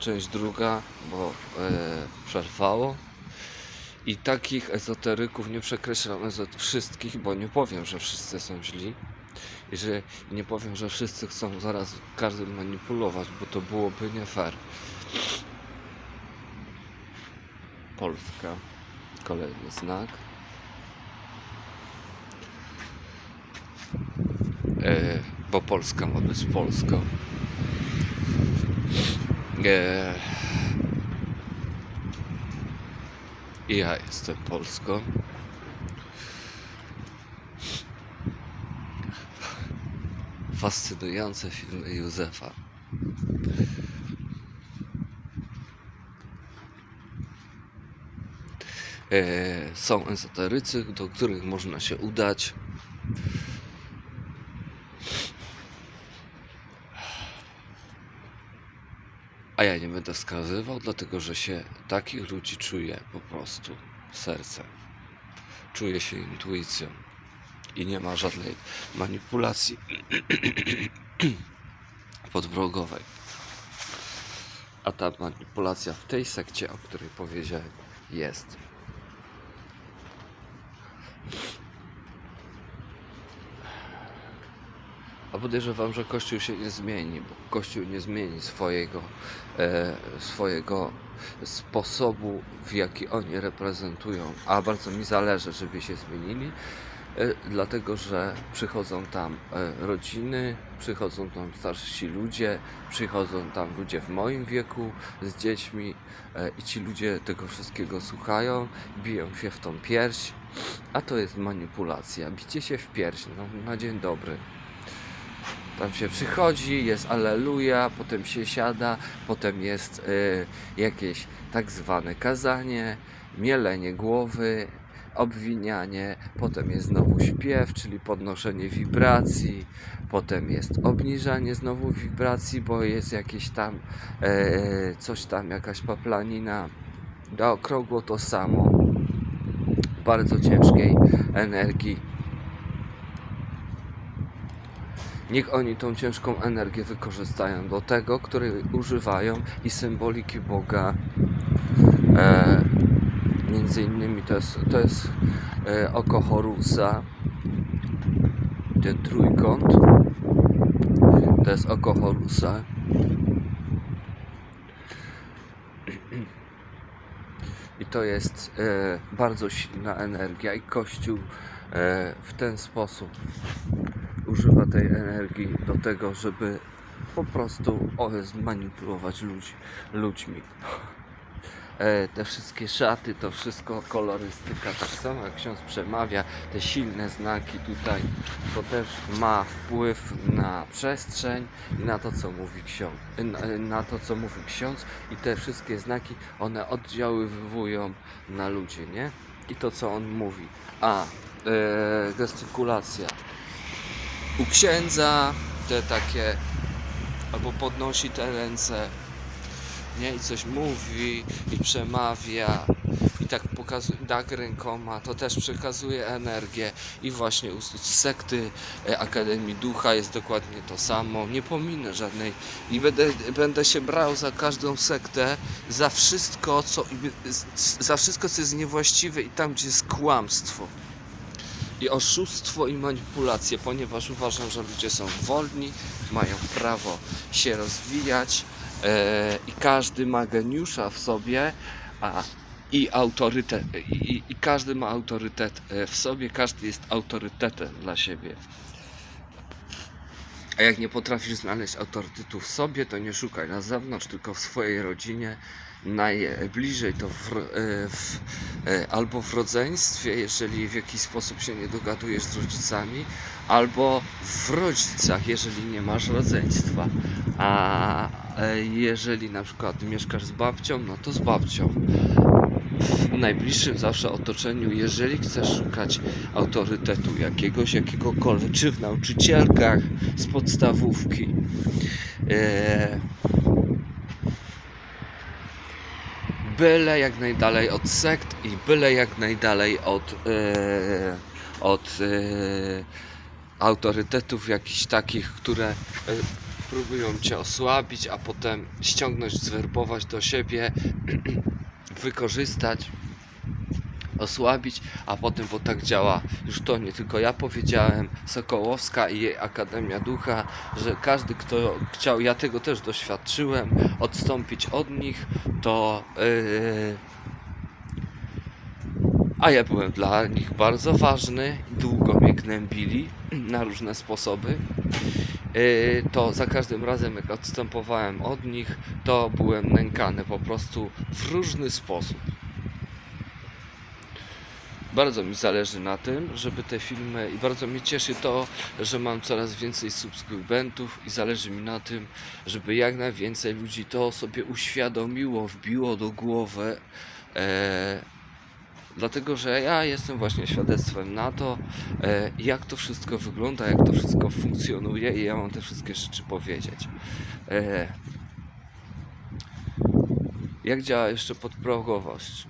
część druga, bo e, przerwało. I takich ezoteryków nie przekreślam ezot wszystkich, bo nie powiem, że wszyscy są źli. I że nie powiem, że wszyscy chcą zaraz każdym manipulować, bo to byłoby nie fair. Polska. Kolejny znak. E, bo Polska ma być Polską. E, ja jestem Polską. Fascynujące filmy Józefa. E, są ezoterycy, do których można się udać. A ja nie będę wskazywał, dlatego że się takich ludzi czuję po prostu sercem. Czuję się intuicją i nie ma żadnej manipulacji podprogowej. A ta manipulacja w tej sekcie, o której powiedziałem, jest. Podejrzewam, że Kościół się nie zmieni, bo Kościół nie zmieni swojego, e, swojego sposobu, w jaki oni reprezentują. A bardzo mi zależy, żeby się zmienili, e, dlatego że przychodzą tam e, rodziny, przychodzą tam starsi ludzie, przychodzą tam ludzie w moim wieku z dziećmi e, i ci ludzie tego wszystkiego słuchają, biją się w tą pierś, a to jest manipulacja. Bicie się w pierś no, na dzień dobry. Tam się przychodzi, jest aleluja, potem się siada, potem jest y, jakieś tak zwane kazanie, mielenie głowy, obwinianie, potem jest znowu śpiew, czyli podnoszenie wibracji, potem jest obniżanie znowu wibracji, bo jest jakieś tam e, coś tam, jakaś paplanina. Do okrągło to samo. Bardzo ciężkiej energii. Niech oni tą ciężką energię wykorzystają do tego, której używają i symboliki Boga. E, między innymi to jest, to jest e, oko Horusa, ten trójkąt. To jest oko Horusa. I to jest e, bardzo silna energia i Kościół w ten sposób używa tej energii do tego, żeby po prostu zmanipulować ludzi, ludźmi. E, te wszystkie szaty, to wszystko kolorystyka, tak samo jak ksiądz przemawia, te silne znaki tutaj, to też ma wpływ na przestrzeń i na to, co mówi ksiądz, na, na to, co mówi ksiądz i te wszystkie znaki, one oddziaływują na ludzi, nie? I to, co on mówi. A, e, gestykulacja u księdza te takie albo podnosi te ręce nie i coś mówi i przemawia tak pokazuje tak rękoma to też przekazuje energię i właśnie u sekty e, Akademii Ducha jest dokładnie to samo. Nie pominę żadnej i będę, będę się brał za każdą sektę za wszystko co za wszystko co jest niewłaściwe i tam gdzie jest kłamstwo i oszustwo i manipulacje, ponieważ uważam, że ludzie są wolni, mają prawo się rozwijać e, i każdy ma geniusza w sobie, a i autorytet, i, i każdy ma autorytet e, w sobie, każdy jest autorytetem dla siebie. A jak nie potrafisz znaleźć autorytetu w sobie, to nie szukaj na zewnątrz, tylko w swojej rodzinie, najbliżej to w, e, w, e, albo w rodzeństwie, jeżeli w jakiś sposób się nie dogadujesz z rodzicami, albo w rodzicach, jeżeli nie masz rodzeństwa. A jeżeli na przykład mieszkasz z babcią, no to z babcią. W najbliższym zawsze otoczeniu, jeżeli chcesz szukać autorytetu jakiegoś, jakiegokolwiek, czy w nauczycielkach z podstawówki, e, byle jak najdalej od sekt i byle jak najdalej od, e, od e, autorytetów jakichś takich, które próbują cię osłabić, a potem ściągnąć, zwerbować do siebie, wykorzystać, osłabić, a potem, bo tak działa, już to nie tylko ja powiedziałem, Sokołowska i jej Akademia Ducha, że każdy, kto chciał, ja tego też doświadczyłem, odstąpić od nich, to. Yy, a ja byłem dla nich bardzo ważny, długo mnie gnębili na różne sposoby. Yy, To za każdym razem, jak odstępowałem od nich, to byłem nękany po prostu w różny sposób. Bardzo mi zależy na tym, żeby te filmy i bardzo mnie cieszy to, że mam coraz więcej subskrybentów i zależy mi na tym, żeby jak najwięcej ludzi to sobie uświadomiło, wbiło do głowy. E, dlatego, że ja jestem właśnie świadectwem na to, e, jak to wszystko wygląda, jak to wszystko funkcjonuje i ja mam te wszystkie rzeczy powiedzieć. E, jak działa jeszcze podprogowość?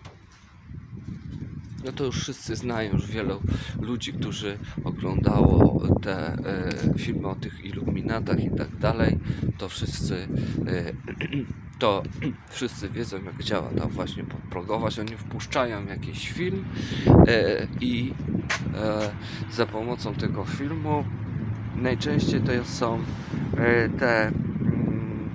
No to już wszyscy znają, już wielu ludzi, którzy oglądało te e, filmy o tych iluminatach i tak dalej, to wszyscy to wszyscy wiedzą jak działa ta właśnie podprogowość. Oni wpuszczają jakiś film e, i e, za pomocą tego filmu najczęściej to są e, te mm,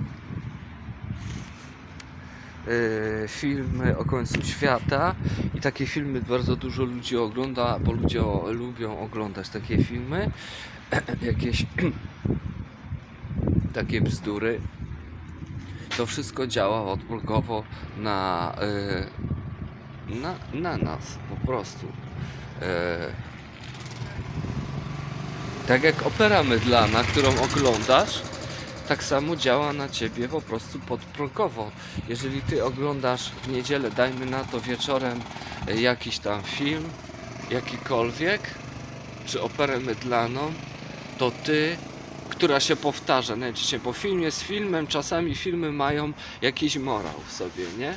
e, filmy o końcu świata i takie filmy bardzo dużo ludzi ogląda, bo ludzie lubią oglądać takie filmy, jakieś takie bzdury. To wszystko działa odblokowo na, y, na, na nas po prostu. E, tak jak opera mydlana, którą oglądasz, tak samo działa na ciebie po prostu podprogowo. Jeżeli ty oglądasz w niedzielę, dajmy na to wieczorem e, jakiś tam film, jakikolwiek, czy operę mydlaną, to ty, która się powtarza najczęściej, bo film jest filmem, czasami filmy mają jakiś morał w sobie, nie?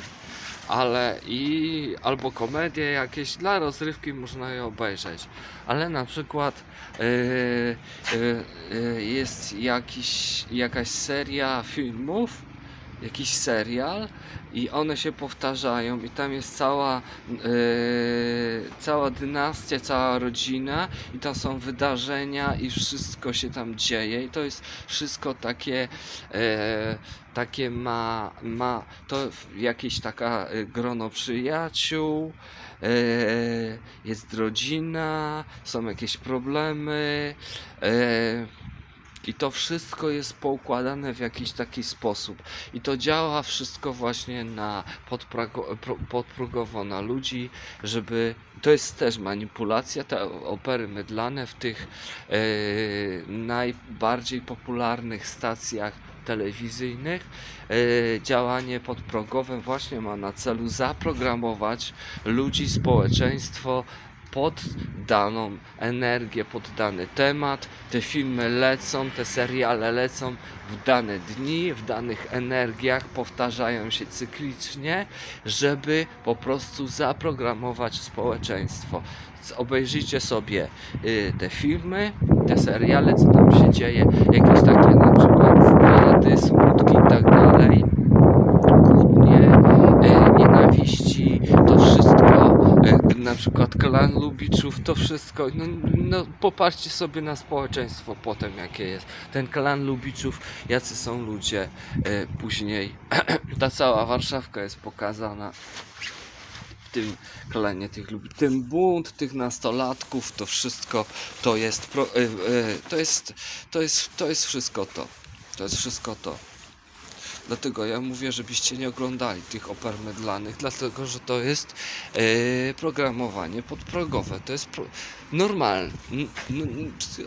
Ale i albo komedie jakieś dla rozrywki można je obejrzeć, ale na przykład yy, yy, yy, jest jakiś, jakaś seria filmów, jakiś serial i one się powtarzają i tam jest cała yy, cała dynastia, cała rodzina i tam są wydarzenia i wszystko się tam dzieje i to jest wszystko takie e, takie ma, ma to jakieś taka e, grono przyjaciół e, jest rodzina są jakieś problemy e, i to wszystko jest poukładane w jakiś taki sposób. I to działa wszystko właśnie na podprogowo na ludzi, żeby. To jest też manipulacja, te opery mydlane w tych e, najbardziej popularnych stacjach telewizyjnych. E, działanie podprogowe właśnie ma na celu zaprogramować ludzi, społeczeństwo pod daną energię, pod dany temat. Te filmy lecą, te seriale lecą w dane dni, w danych energiach, powtarzają się cyklicznie, żeby po prostu zaprogramować społeczeństwo. Obejrzyjcie sobie y, te filmy, te seriale, co tam się dzieje, jakieś takie na przykład zdrady, smutki i tak dalej kłótnie, e, nienawiści, to wszystko, e, na przykład klan Lubiczów, to wszystko, no, no popatrzcie sobie na społeczeństwo potem jakie jest. Ten klan Lubiczów, jacy są ludzie e, później, ta cała Warszawka jest pokazana w tym klanie tych ludzi, ten bunt tych nastolatków, to wszystko to jest, pro, e, e, to jest, to jest, to jest wszystko to, to jest wszystko to. Dlatego ja mówię, żebyście nie oglądali tych oper mydlanych, dlatego że to jest e, programowanie podprogowe. To jest pro, normalne.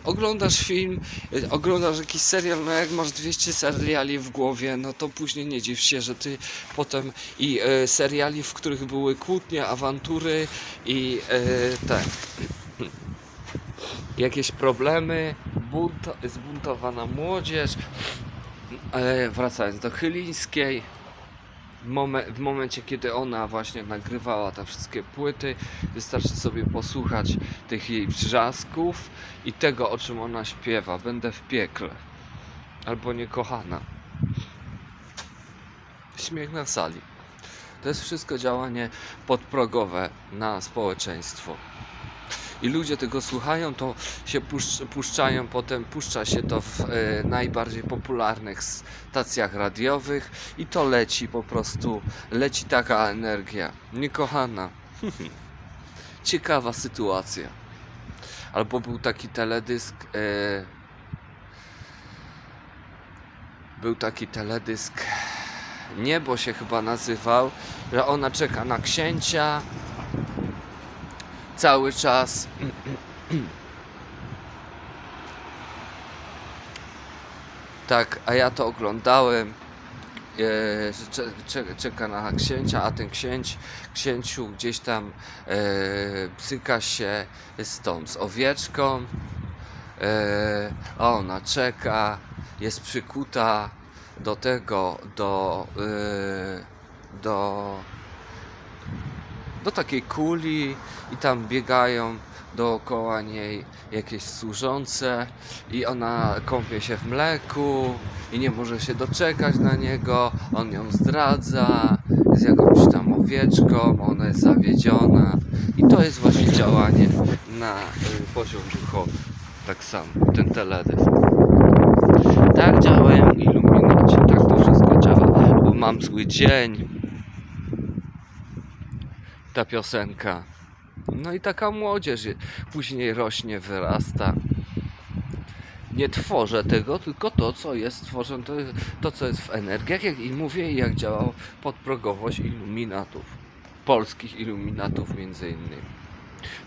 Oglądasz film, e, oglądasz jakiś serial, no jak masz 200 seriali w głowie, no to później nie dziw się, że ty potem i e, seriali, w których były kłótnie, awantury i e, te jakieś problemy, bunt, zbuntowana młodzież, E, wracając do Chylińskiej, w momencie kiedy ona właśnie nagrywała te wszystkie płyty, wystarczy sobie posłuchać tych jej wrzasków i tego o czym ona śpiewa. Będę w piekle. albo niekochana. Śmiech na sali. To jest wszystko działanie podprogowe na społeczeństwo. I ludzie tego słuchają, to się puszcz, puszczają, potem puszcza się to w e, najbardziej popularnych stacjach radiowych i to leci po prostu, leci taka energia. Niekochana. Ciekawa sytuacja. Albo był taki teledysk. E, był taki teledysk. Niebo się chyba nazywał, że ona czeka na księcia cały czas. Tak, a ja to oglądałem. e, czeka na księcia, a ten księć, księciu gdzieś tam e, psyka się z tą z owieczką, e, a ona czeka, jest przykuta do tego, do, e, do, do takiej kuli i tam biegają dookoła niej jakieś służące i ona kąpie się w mleku i nie może się doczekać na niego, on ją zdradza, jest jakąś tam owieczką, ona jest zawiedziona i to jest właśnie działanie na y, poziom duchowy. Tak samo, ten teledysk. Tak działają iluminaci, tak to wszystko działa, bo mam zły dzień. Ta piosenka. No i taka młodzież później rośnie, wyrasta. Nie tworzę tego, tylko to, co jest tworzone, to, to co jest w energiach, jak i mówię, jak działa podprogowość iluminatów. Polskich iluminatów między innymi.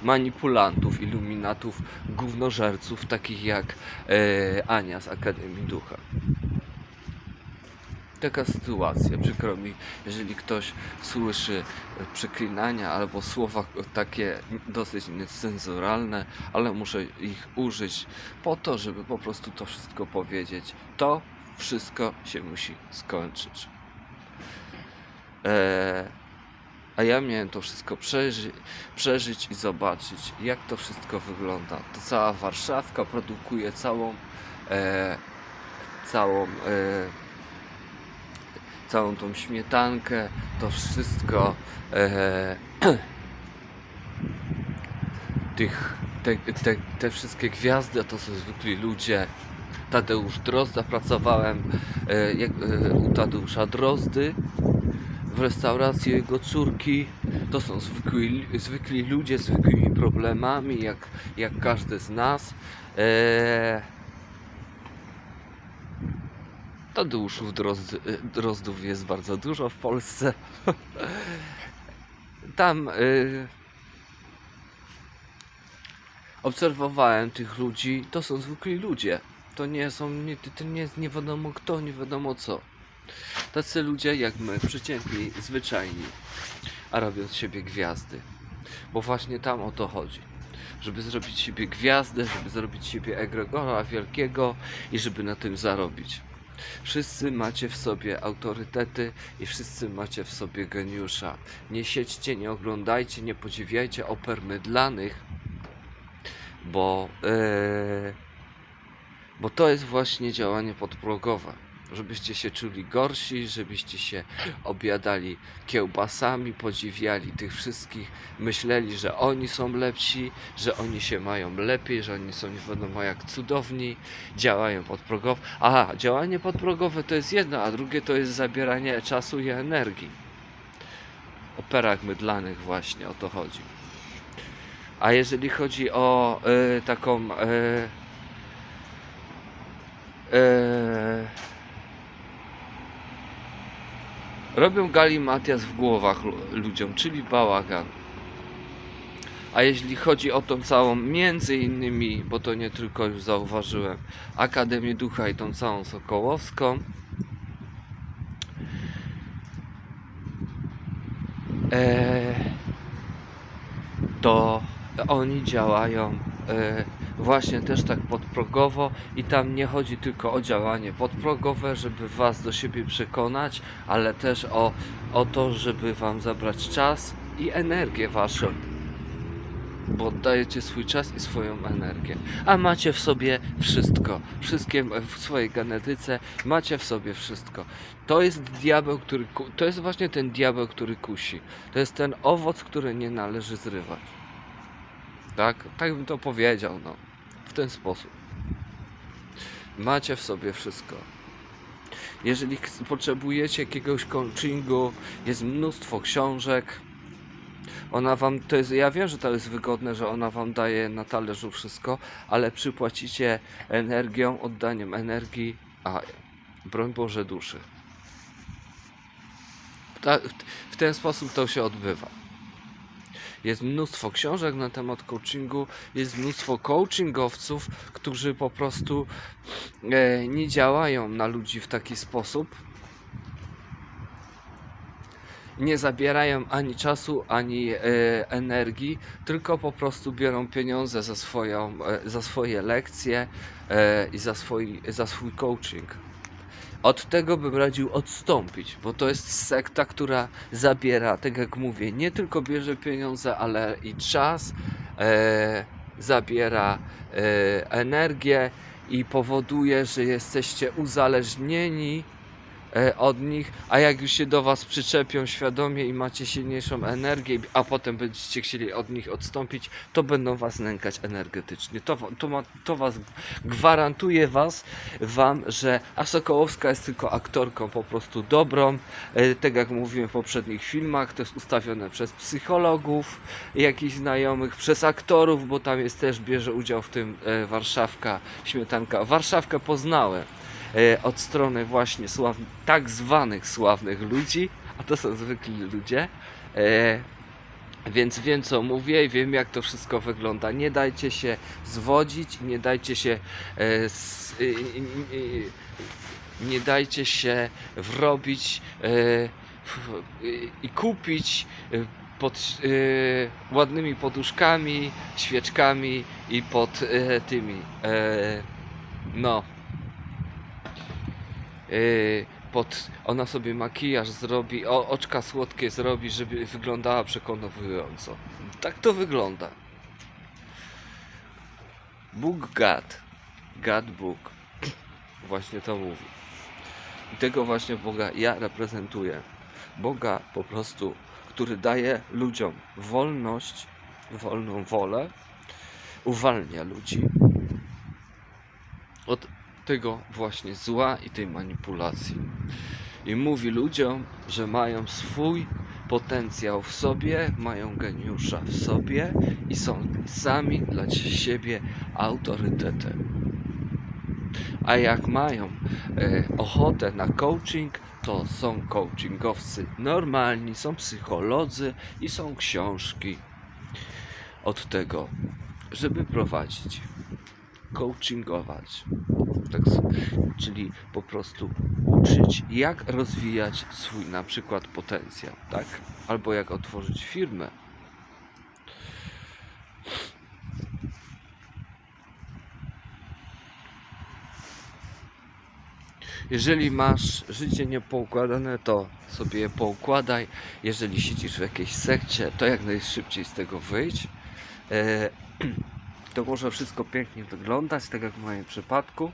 Manipulantów, iluminatów, gównożerców, takich jak e, Ania z Akademii Ducha. Taka sytuacja, przykro mi, jeżeli ktoś słyszy przeklinania albo słowa takie dosyć niecenzuralne, ale muszę ich użyć po to, żeby po prostu to wszystko powiedzieć. To wszystko się musi skończyć. Eee, a ja miałem to wszystko przeży przeżyć i zobaczyć, jak to wszystko wygląda. To cała Warszawka produkuje całą, e, całą, e, całą tą śmietankę, to wszystko. E, tych, te, te, te wszystkie gwiazdy to są zwykli ludzie. Tadeusz Drozda pracowałem e, jak, e, u Tadeusza Drozdy w restauracji jego córki. To są zwykli, zwykli ludzie z zwykłymi problemami, jak, jak każdy z nas. E, Tadeuszów Drozd, e, Drozdów jest bardzo dużo w Polsce. Tam e, obserwowałem tych ludzi. To są zwykli ludzie. To nie są, nie, to nie jest nie wiadomo kto, nie wiadomo co. Tacy ludzie jak my, przeciętni, zwyczajni, a robią z siebie gwiazdy. Bo właśnie tam o to chodzi. Żeby zrobić siebie gwiazdę, żeby zrobić siebie egregora wielkiego i żeby na tym zarobić. Wszyscy macie w sobie autorytety i wszyscy macie w sobie geniusza. Nie siedźcie, nie oglądajcie, nie podziwiajcie oper mydlanych, bo, e, bo to jest właśnie działanie podprogowe. Żebyście się czuli gorsi, żebyście się obiadali kiełbasami, podziwiali tych wszystkich, myśleli, że oni są lepsi, że oni się mają lepiej, że oni są nie wiadomo jak cudowni, działają podprogowo. Aha, działanie podprogowe to jest jedno, a drugie to jest zabieranie czasu i energii. O perach mydlanych właśnie o to chodzi. A jeżeli chodzi o y, taką y, y, robią galimatias w głowach lu- ludziom, czyli bałagan. A jeśli chodzi o tą całą, między innymi, bo to nie tylko już zauważyłem, Akademię Ducha i tą całą Sokołowską, e, to oni działają e, właśnie też tak podprogowo i tam nie chodzi tylko o działanie podprogowe, żeby was do siebie przekonać, ale też o, o to, żeby wam zabrać czas i energię waszą. bo oddajecie swój czas i swoją energię. A macie w sobie wszystko. Wszystkie w swojej genetyce macie w sobie wszystko. To jest diabeł, który. To jest właśnie ten diabeł, który kusi. To jest ten owoc, który nie należy zrywać. Tak? Tak bym to powiedział, no. W ten sposób. Macie w sobie wszystko. Jeżeli potrzebujecie jakiegoś coachingu, jest mnóstwo książek. Ona wam, to jest, ja wiem, że to jest wygodne, że ona wam daje na talerzu wszystko, ale przypłacicie energią, oddaniem energii, a broń Boże duszy. W ten sposób to się odbywa. Jest mnóstwo książek na temat coachingu, jest mnóstwo coachingowców, którzy po prostu e, nie działają na ludzi w taki sposób. Nie zabierają ani czasu, ani e, energii, tylko po prostu biorą pieniądze za, swoją, e, za swoje lekcje e, i za swój, za swój coaching. Od tego bym radził odstąpić, bo to jest sekta, która zabiera, tak jak mówię, nie tylko bierze pieniądze, ale i czas, e, zabiera e, energię i powoduje, że jesteście uzależnieni od nich, a jak już się do Was przyczepią świadomie i macie silniejszą energię, a potem będziecie chcieli od nich odstąpić, to będą Was nękać energetycznie. To, to, ma, to Was gwarantuje Was, Wam, że a jest tylko aktorką po prostu dobrą. E, Tak jak mówiłem w poprzednich filmach, to jest ustawione przez psychologów, jakichś znajomych, przez aktorów, bo tam jest też, bierze udział w tym e, Warszawka, Śmietanka. Warszawkę poznałem e, od strony właśnie sław, tak zwanych sławnych ludzi, a to są zwykli ludzie. E, więc wiem co mówię i wiem jak to wszystko wygląda. Nie dajcie się zwodzić, nie dajcie się e, nie dajcie się wrobić e, i kupić pod ładnymi poduszkami, świeczkami i pod e, tymi e, no pod, ona sobie makijaż zrobi, o, oczka słodkie zrobi, żeby wyglądała przekonująco. Tak to wygląda. Bóg gad. Gad Bóg. Właśnie to mówi. I tego właśnie Boga ja reprezentuję. Boga po prostu, który daje ludziom wolność, wolną wolę, uwalnia ludzi od tego właśnie zła i tej manipulacji. I mówi ludziom, że mają swój potencjał w sobie, mają geniusza w sobie i są sami dla siebie autorytetem. A jak mają e, ochotę na coaching, to są coachingowcy normalni, są psycholodzy i są książki od tego, żeby prowadzić, coachingować. Tak, czyli po prostu uczyć, jak rozwijać swój na przykład potencjał, tak? Albo jak otworzyć firmę. Jeżeli masz życie niepoukładane, to sobie je poukładaj. Jeżeli siedzisz w jakiejś sekcie, to jak najszybciej z tego wyjdź. E, to może wszystko pięknie wyglądać, tak jak w moim przypadku.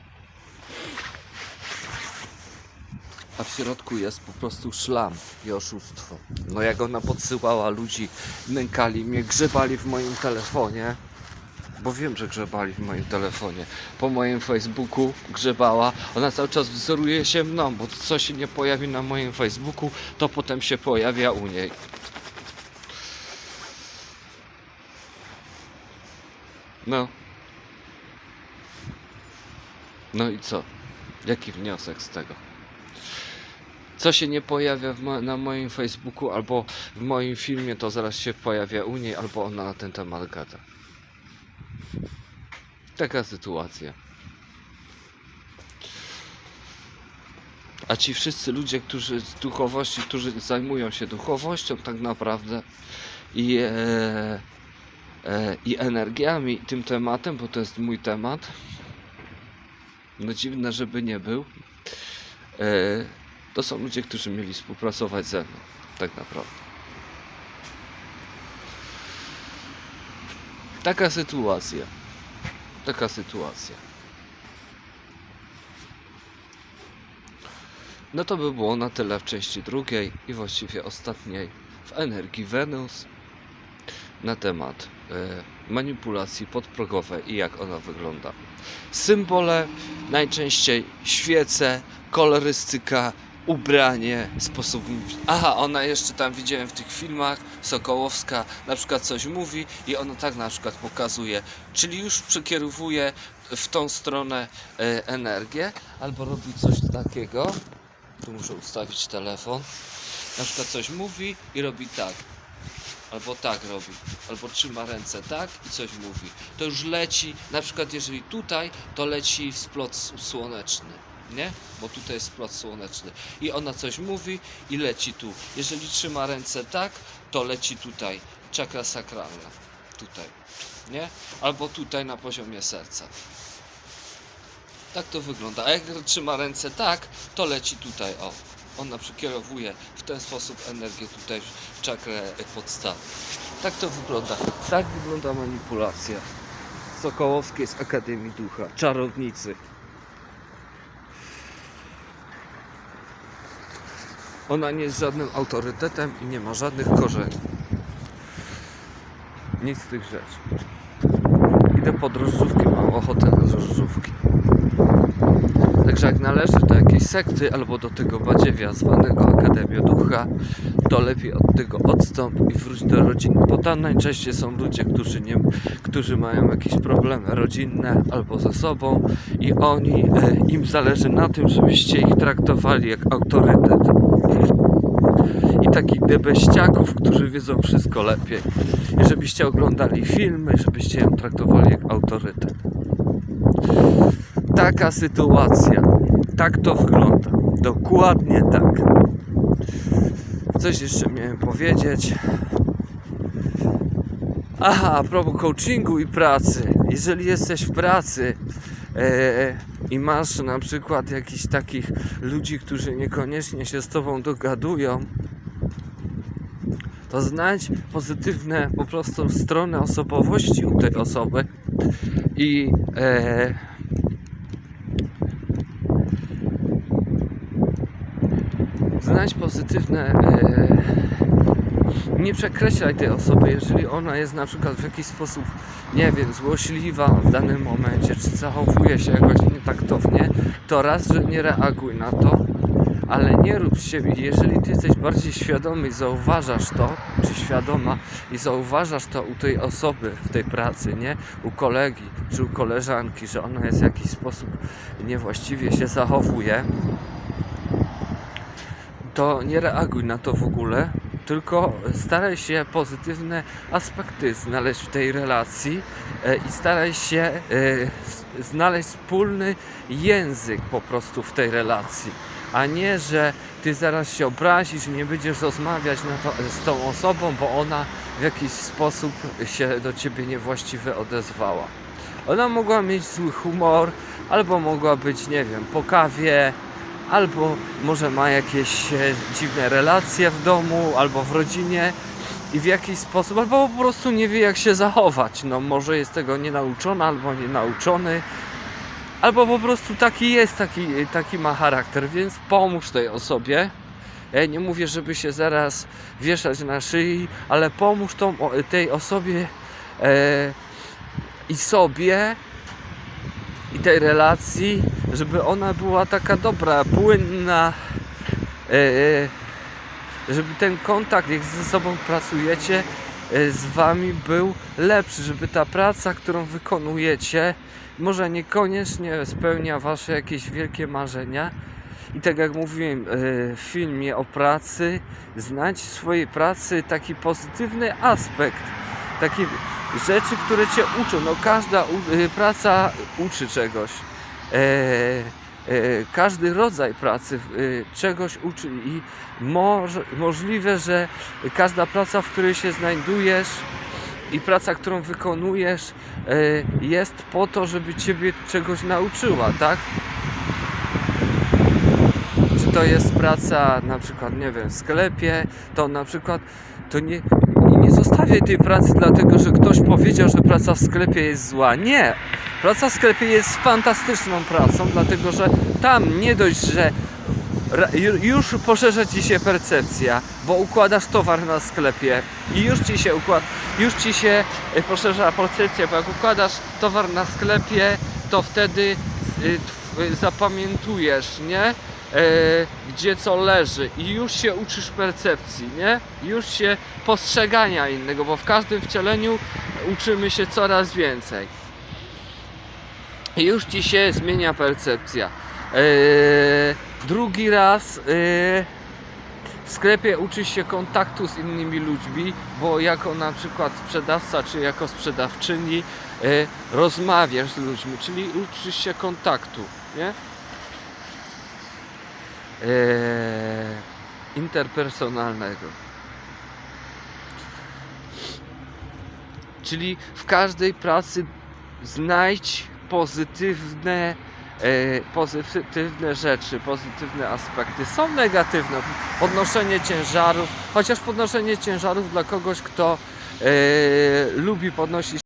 A w środku jest po prostu szlam i oszustwo. No jak ona podsyłała ludzi, nękali mnie, grzebali w moim telefonie. Bo wiem, że grzebali w moim telefonie. Po moim Facebooku grzebała. Ona cały czas wzoruje się mną, bo co się nie pojawi na moim Facebooku, to potem się pojawia u niej. No. No i co? Jaki wniosek z tego? Co się nie pojawia mo- na moim Facebooku albo w moim filmie, to zaraz się pojawia u niej, albo ona na ten temat gada. Taka sytuacja. A ci wszyscy ludzie, którzy z duchowości, którzy zajmują się duchowością tak naprawdę i, e, i energiami, tym tematem, bo to jest mój temat. No dziwne, żeby nie był. E, to są ludzie, którzy mieli współpracować ze mną, tak naprawdę. Taka sytuacja. Taka sytuacja. No to by było na tyle w części drugiej i właściwie ostatniej w energii Wenus na temat e, manipulacji podprogowej i jak ona wygląda. Symbole, najczęściej świece, kolorystyka, ubranie, sposób. Aha, ona jeszcze tam widziałem w tych filmach, Sokołowska na przykład coś mówi i ona tak na przykład pokazuje, czyli już przekierowuje w tą stronę e, energię, albo robi coś takiego. Tu muszę ustawić telefon. Na przykład coś mówi i robi tak. Albo tak robi, albo trzyma ręce tak i coś mówi. To już leci, na przykład jeżeli tutaj, to leci w splot słoneczny, nie? Bo tutaj jest splot słoneczny. I ona coś mówi i leci tu. Jeżeli trzyma ręce tak, to leci tutaj. Czakra sakralna. Tutaj, nie? Albo tutaj na poziomie serca. Tak to wygląda. A jak trzyma ręce tak, to leci tutaj, o. Ona przekierowuje w ten sposób energię tutaj w czakrę podstawy. Tak to wygląda. Tak wygląda manipulacja. Sokołowskiej z Akademii Ducha. Czarownicy. Ona nie jest żadnym autorytetem i nie ma żadnych korzeni. Nic z tych rzeczy. Idę po drożdżówki, mam ochotę na drożdżówki. Także jak należy do jakiejś sekty albo do tego badziewia zwanego Akademią Ducha, to lepiej od tego odstąp i wróć do rodziny. Bo tam najczęściej są ludzie, którzy, nie, którzy mają jakieś problemy rodzinne albo ze sobą i oni, e, im zależy na tym, żebyście ich traktowali jak autorytet. I takich debeściaków, którzy wiedzą wszystko lepiej. I żebyście oglądali filmy, żebyście ją traktowali jak autorytet taka sytuacja. Tak to wygląda. Dokładnie tak. Coś jeszcze miałem powiedzieć. Aha, a propos coachingu i pracy. Jeżeli jesteś w pracy e, i masz na przykład jakichś takich ludzi, którzy niekoniecznie się z tobą dogadują, to znajdź pozytywne po prostu strony osobowości u tej osoby i e, znajdź pozytywne. E, nie przekreślaj tej osoby, jeżeli ona jest na przykład w jakiś sposób, nie wiem, złośliwa w danym momencie, czy zachowuje się jakoś nietaktownie, to raz, że nie reaguj na to, ale nie rób z siebie, jeżeli ty jesteś bardziej świadomy i zauważasz to, czy świadoma i zauważasz to u tej osoby w tej pracy, nie? U kolegi czy u koleżanki, że ona jest w jakiś sposób niewłaściwie się zachowuje, to nie reaguj na to w ogóle, tylko staraj się pozytywne aspekty znaleźć w tej relacji e, i staraj się e, znaleźć wspólny język po prostu w tej relacji, a nie, że ty zaraz się obrazisz nie będziesz rozmawiać to, z tą osobą, bo ona w jakiś sposób się do ciebie niewłaściwie odezwała. Ona mogła mieć zły humor, albo mogła być, nie wiem, po kawie, albo może ma jakieś e, dziwne relacje w domu, albo w rodzinie i w jakiś sposób, albo po prostu nie wie jak się zachować. No może jest tego nienauczona, albo nienauczony, albo po prostu taki jest, taki, taki ma charakter, więc pomóż tej osobie. Ja nie mówię, żeby się zaraz wieszać na szyi, ale pomóż tą, tej osobie e, i sobie i tej relacji, żeby ona była taka dobra, płynna, e, e, żeby ten kontakt, jak ze sobą pracujecie, e, z wami był lepszy, żeby ta praca, którą wykonujecie, może niekoniecznie spełnia wasze jakieś wielkie marzenia. I tak jak mówiłem w filmie o pracy, znajdź w swojej pracy taki pozytywny aspekt, takie rzeczy, które cię uczą. No każda y, praca uczy czegoś. E, e, każdy rodzaj pracy y, czegoś uczy i może, możliwe, że każda praca, w której się znajdujesz i praca, którą wykonujesz e, jest po to, żeby ciebie czegoś nauczyła, tak? Czy to jest praca na przykład, nie wiem, w sklepie, to na przykład to nie, nie zostawiaj tej pracy dlatego, że ktoś powiedział, że praca w sklepie jest zła. Nie! Praca w sklepie jest fantastyczną pracą, dlatego że tam nie dość, że już poszerza ci się percepcja, bo układasz towar na sklepie i już ci się układ, już ci się e, poszerza percepcja, bo jak układasz towar na sklepie, to wtedy tw- zapamiętujesz, nie? E, gdzie co leży i już się uczysz percepcji, nie? Już się postrzegania innego, bo w każdym wcieleniu uczymy się coraz więcej. Już ci się zmienia percepcja. E, drugi raz e, w sklepie uczysz się kontaktu z innymi ludźmi, bo jako na przykład sprzedawca czy jako sprzedawczyni rozmawiasz z ludźmi, czyli uczysz się kontaktu, nie? E, interpersonalnego. Czyli w każdej pracy znajdź pozytywne, e, pozytywne rzeczy, pozytywne aspekty. Są negatywne. Podnoszenie ciężarów, chociaż podnoszenie ciężarów dla kogoś, kto e, lubi podnosić